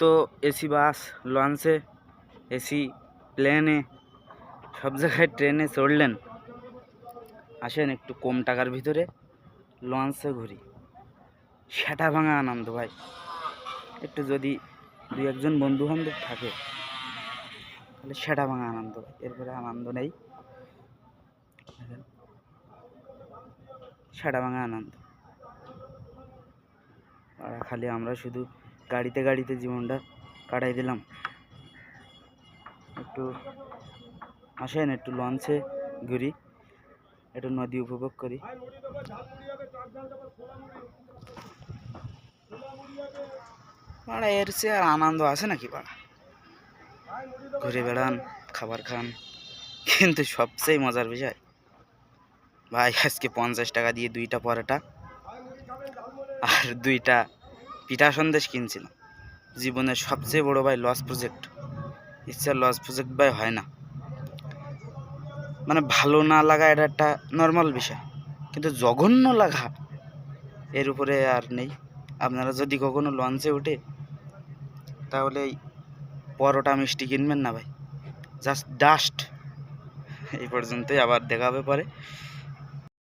তো এসি, বাস, লঞ্চে, এসি, প্লেনে, সব জায়গায় ট্রেনে চড়লেন। আসেন একটু কম টাকার ভিতরে, লঞ্চে ঘুরি। সেটা ভাঙা আনন্দ ভাই। একটু যদি দুই একজন বন্ধু বান্ধব থাকে, তাহলে সেটা ভাঙা আনন্দ ভাই, এরপরে আনন্দ নেই। সেটা ভাঙা আনন্দ। আর খালি আমরা শুধু গাড়িতে গাড়িতে জীবনটা কাটাই দিলাম। একটু আসেন, একটু লঞ্চে ঘুরি, একটু নদী উপভোগ করি। এর চেয়ে আর আনন্দ আছে নাকি পাড়া? ঘুরে বেড়ান, খাবার খান, কিন্তু সবচেয়ে মজার বিষয়, ভাই আজকে পঞ্চাশ টাকা দিয়ে দুইটা পরোটা, আর দুইটা পিঠা সন্দেশ কিনছিলাম। জীবনের সবচেয়ে বড় ভাই লস প্রজেক্ট। ইচ্ছা লস প্রজেক্ট ভাই হয় না। মানে ভালো না লাগা এটা একটা নর্মাল বিষয়। কিন্তু জঘন্য লাগা, এর উপরে আর নেই। আপনারা যদি কখনো লঞ্চে উঠে, তাহলে পরোটা মিষ্টি কিনবেন না ভাই। জাস্ট ডাস্ট এই পর্যন্তই, আবার দেখা হবে পরে।